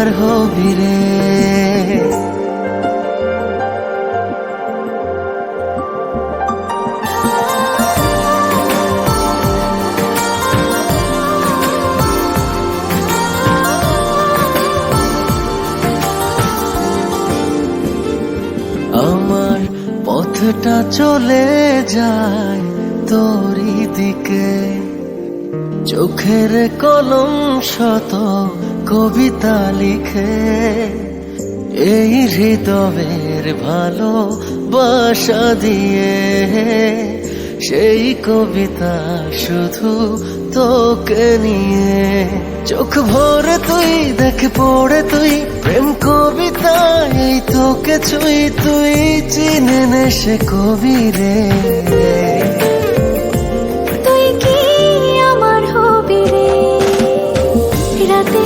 আমার হবি রে। আমার পথটা চলে যায় তোরই দিকে। চোখের কলম শত কবিতা লিখে এই হৃদয়ের ভালো বাসা দিয়ে। সেই কবিতা শুধু তোকে নিয়ে। চোখ ভরে তুই, দেখ পড়ে তুই, প্রেম কবিতা এই তোকে ছুই, তুই চিনে সে কবি রে।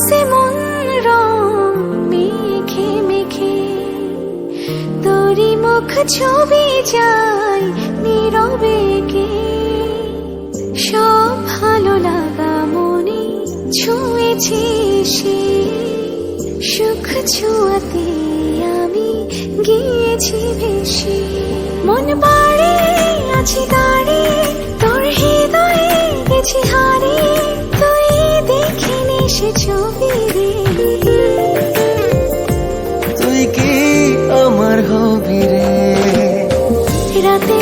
ক্যানভাসে মন মেখে মেখে। মুখ ছবি যায় নীরবে কে। সব ভালো লাগা মনে ছুঁয়েছে সে। সুখ ছুঁয়াতে আমি গিয়েছি ভেসে। মন বাড়ে আছি